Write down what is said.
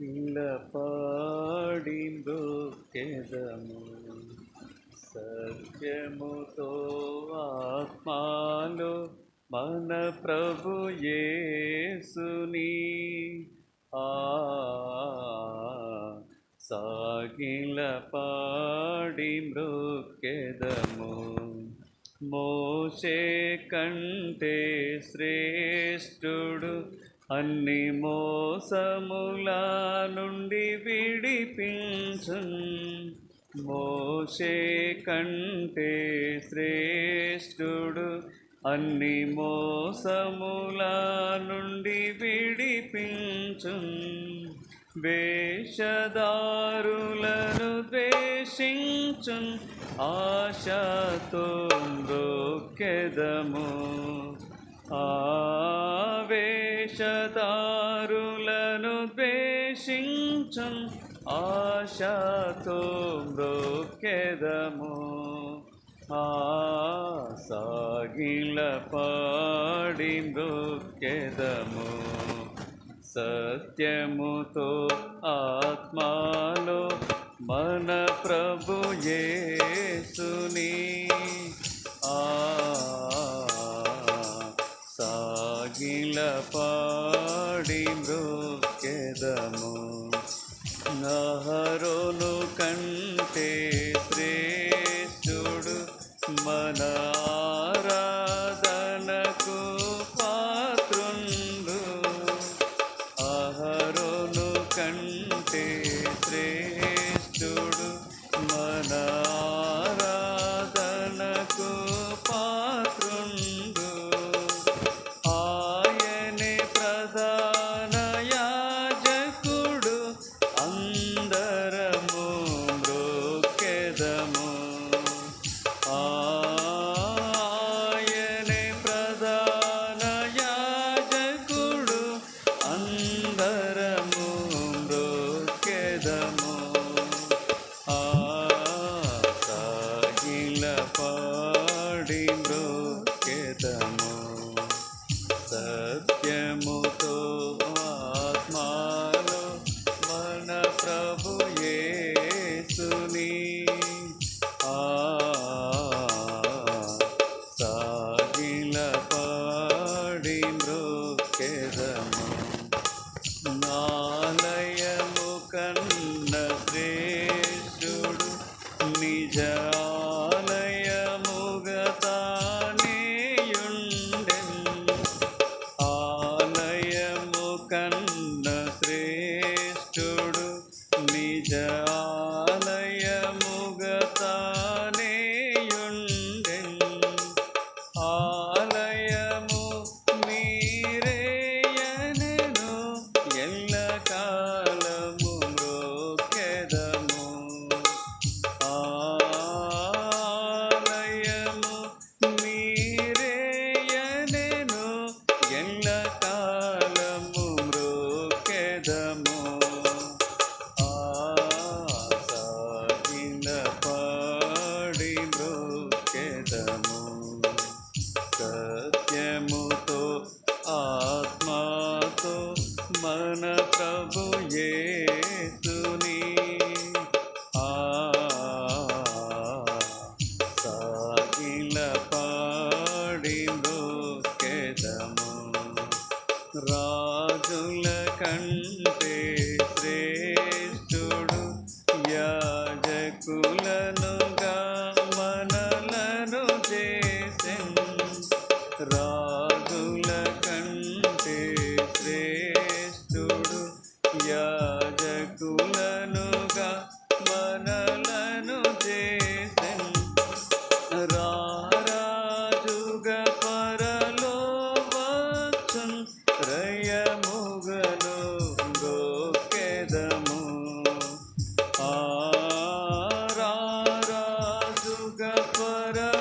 పిల్ల పాడిందో మృక్కెదము సత్యముతో ఆత్మాలో మన ప్రభు యేసుని. ఆ సాగిల పాడి మృక్కెదము. మోసే కంటే శ్రేష్ఠుడు అన్ని మోసముల నుండి విడిపించున్. మోసే కంటే శ్రేష్ఠుడు అన్ని మోసముల నుండి విడిపించున్. వేషదారులను ద్వేషించున్. ఆశతో దొక్కెదము ఆ ఆవేశదారులను ద్వేషించం ఆశతో మృక్కెదము సాగిల పాడి మృక్కెదము సత్యముతో ఆత్మాలో మన ప్రభు యేసుని కంటే శ్రేష్ఠుడు మన ఆరాధనకు పాత్రుండు. అహరోను కంటే శ్రేష్ఠుడు మన పాడి ಶ್ರೇ కంటే శ్రేష్ఠుడు para